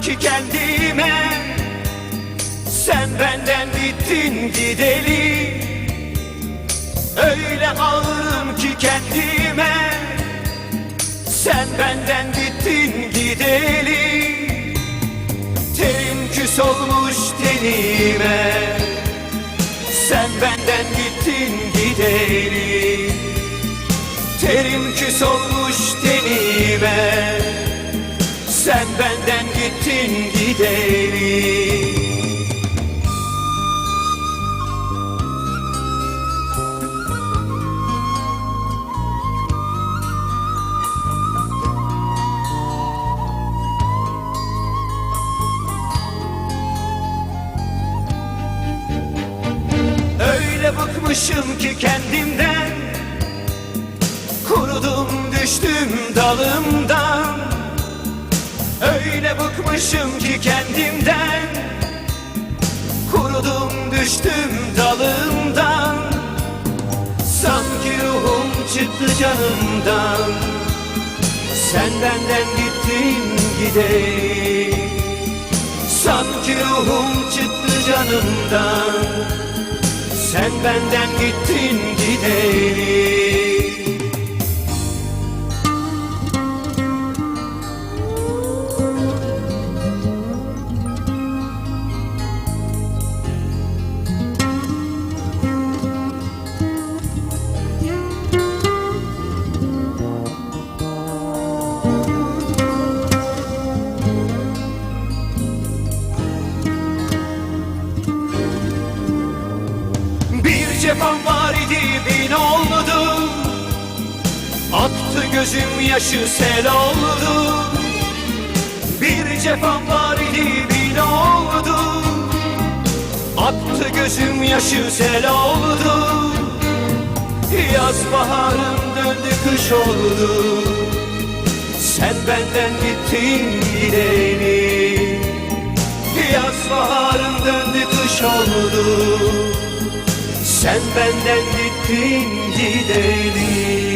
ki kendime. Sen benden gittin gideli. Öyle ağırım ki kendime. Sen benden gittin gideli. Terim küs olmuş tenime. Sen benden gittin gideli. Terim küs olmuş tenime Sen benden gittin gideli Öyle bıkmışım ki kendimden. Kurudum düştüm dalımdan Öyle bıkmışım ki kendimden. Kurudum düştüm dalımdan Sanki ruhum çıktı canımdan. Sen benden gittin gideri Sanki ruhum çıktı canımdan. Sen benden gittin gideri Cephem var idi bin oldu. Aktı gözüm yaşı sel oldu. Bir cephem var idi bin oldu. Aktı gözüm yaşı sel oldu. Yaz baharım döndü kış oldu. Sen benden gittin gideni. Yaz baharım döndü kış oldu Sen benden gittin gideli